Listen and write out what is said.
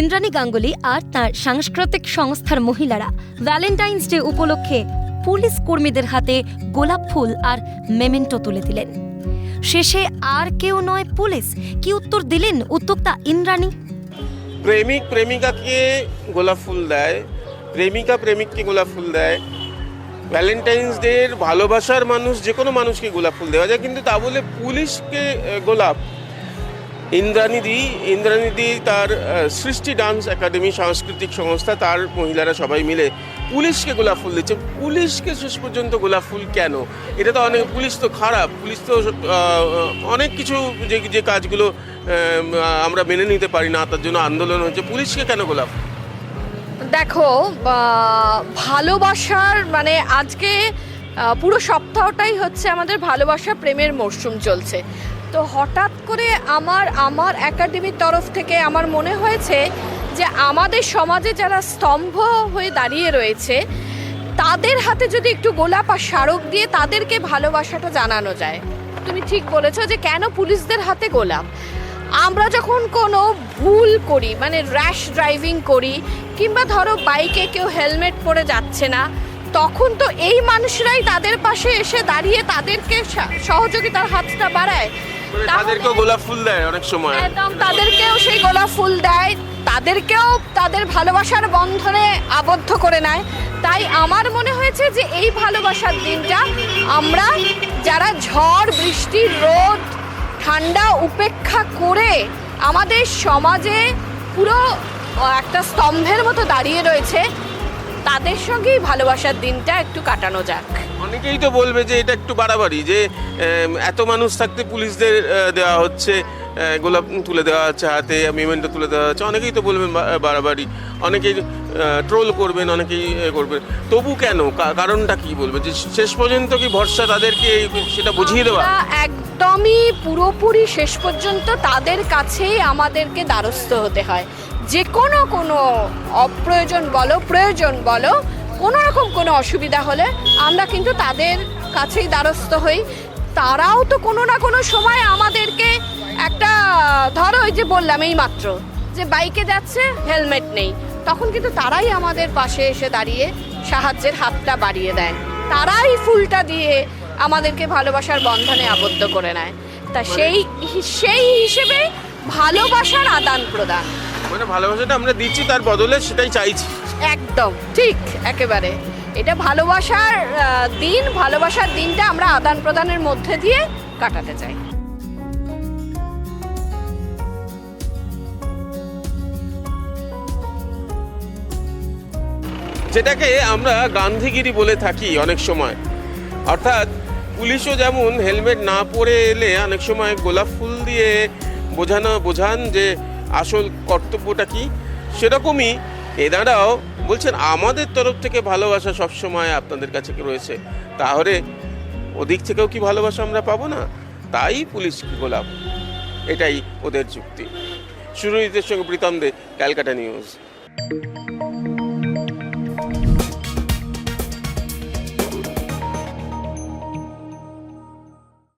ইন্দ্রাণী গাঙ্গুলি আর তার সাংস্কৃতিক সংস্থার মহিলারা ভ্যালেন্টাইন্স ডে উপলক্ষে পুলিশ কর্মীদের হাতে গোলাপ ফুল আর মেমেন্টো তুলে দিলেন। শেষে আর কেউ নয় পুলিশ কি উত্তর দিলেন উদ্যোক্তা ইন্দ্রাণী? প্রেমিক, প্রেমিকাকে গোলাপ ফুল দেয়, প্রেমিকা, প্রেমিককে গোলাপ ফুল দেয়। ভ্যালেন্টাইন্স ডের ভালোবাসার মানুষ যে কোনো মানুষকে গোলাপ ফুল দেওয়া যায়, কিন্তু তা বলে পুলিশকে গোলাপ ইন্দ্রাণীদি ইন্দ্রাণীদি তার সৃষ্টি ডান্স একাডেমি সাংস্কৃতিক সংস্থা, তার মহিলারা সবাই মিলে পুলিশকে গোলাপ ফুল দিচ্ছে। পুলিশকে শেষ পর্যন্ত গোলাপ ফুল কেন? এটা তো অনেক, পুলিশ তো খারাপ, পুলিশ তো অনেক কিছু যে যে কাজগুলো আমরা মেনে নিতে পারি না, তার জন্য আন্দোলন হচ্ছে। পুলিশকে কেন গোলাপ? দেখো ভালোবাসার মানে আজকে পুরো সপ্তাহটাই হচ্ছে আমাদের ভালোবাসা প্রেমের মরশুম চলছে। তো হঠাৎ করে আমার আমার একাডেমির তরফ থেকে আমার মনে হয়েছে যে আমাদের সমাজে যারা স্তম্ভ হয়ে দাঁড়িয়ে রয়েছে, তাদের হাতে যদি একটু গোলাপ আর স্মারক দিয়ে তাদেরকে ভালোবাসাটা জানানো যায়। তুমি ঠিক বলেছ যে কেন পুলিশদের হাতে গোলাপ? আমরা যখন কোনো ভুল করি মানে র্যাশ ড্রাইভিং করি, কিংবা ধরো বাইকে কেউ হেলমেট পরে যাচ্ছে না, তখন তো এই মানুষরাই তাদের পাশে এসে দাঁড়িয়ে তাদেরকে সহযোগিতার হাতটা বাড়ায়। তাদেরকেও গোলাপ ফুল দেয় অনেক সময়। একদম তাদেরকেও সেই গোলাপ ফুল দেয়। তাদেরকেও তাদের ভালোবাসার বন্ধনে আবদ্ধ করে নেয়। তাই আমার মনে হয়েছে যে এই ভালোবাসার দিনটা আমরা যারা ঝড় বৃষ্টি রোদ ঠান্ডা উপেক্ষা করে আমাদের সমাজে পুরো একটা স্তম্ভের মতো দাঁড়িয়ে রয়েছে তাদের সঙ্গেই ভালোবাসার দিনটা একটু কাটানো যাক। অনেকেই তো বলবে যে এটা একটু বাড়াবাড়ি, যে এত মানুষ থাকতে পুলিশদের দেওয়া হচ্ছে গোলাপ তুলে দেওয়া হচ্ছে হাতে, মেমেন্টো তুলে দেওয়া হচ্ছে, অনেকেই তো বলবেন বাড়াবাড়ি, অনেকেই ট্রোল করবেন, অনেকেই করবেন। তবু কেন? কারণটা কি বলবে যে, শেষ পর্যন্ত কি ভরসা তাদেরকে সেটা বুঝিয়ে দেওয়া? একদমই পুরোপুরি শেষ পর্যন্ত তাদের কাছেই আমাদেরকে দ্বারস্থ হতে হয়। যে কোনো কোনো অপ্রয়োজন বলো, প্রয়োজন বলো কোনো রকম কোনো অসুবিধা হলে আমরা কিন্তু তাদের কাছেই দ্বারস্থ হই। তারাও তো কোনো না কোনো সময় আমাদেরকে একটা, ধরো ওই যে বললাম এই মাত্র যে বাইকে যাচ্ছে, হেলমেট নেই। তখন কিন্তু তারাই আমাদের পাশে এসে দাঁড়িয়ে সাহায্যের হাতটা বাড়িয়ে দেয়। তারাই ফুলটা দিয়ে আমাদেরকে ভালোবাসার বন্ধনে আবদ্ধ করে নেয়। তা সেই সেই হিসেবে ভালোবাসার আদান প্রদান। মানে ভালোবাসাটা আমরা দিচ্ছি, তার বদলে সেটাই চাইছি। একদম, ঠিক, একেবারে। এটা ভালোবাসার দিন, ভালোবাসার দিনটা আমরা আদান প্রদানের মধ্যে দিয়ে কাটাতে চাই। যেটাকে আমরা গান্ধীগিরি বলে থাকি অনেক সময়। অর্থাৎ পুলিশও যেমন হেলমেট না পরে এলে অনেক সময় গোলাপ ফুল দিয়ে বোঝানো, বোঝান যে আসল কর্তব্যটা কি, সেরকমই এনারাও বলছেন আমাদের তরফ থেকে ভালোবাসা সবসময় আপনাদের কাছে রয়েছে? তাহলে ওদিক থেকেও কি ভালোবাসা আমরা পাবো না? তাই পুলিশ গোলাপ? এটাই ওদের যুক্তি। সুরজিতের সঙ্গে প্রীতম দে, ক্যালকাটা নিউজ।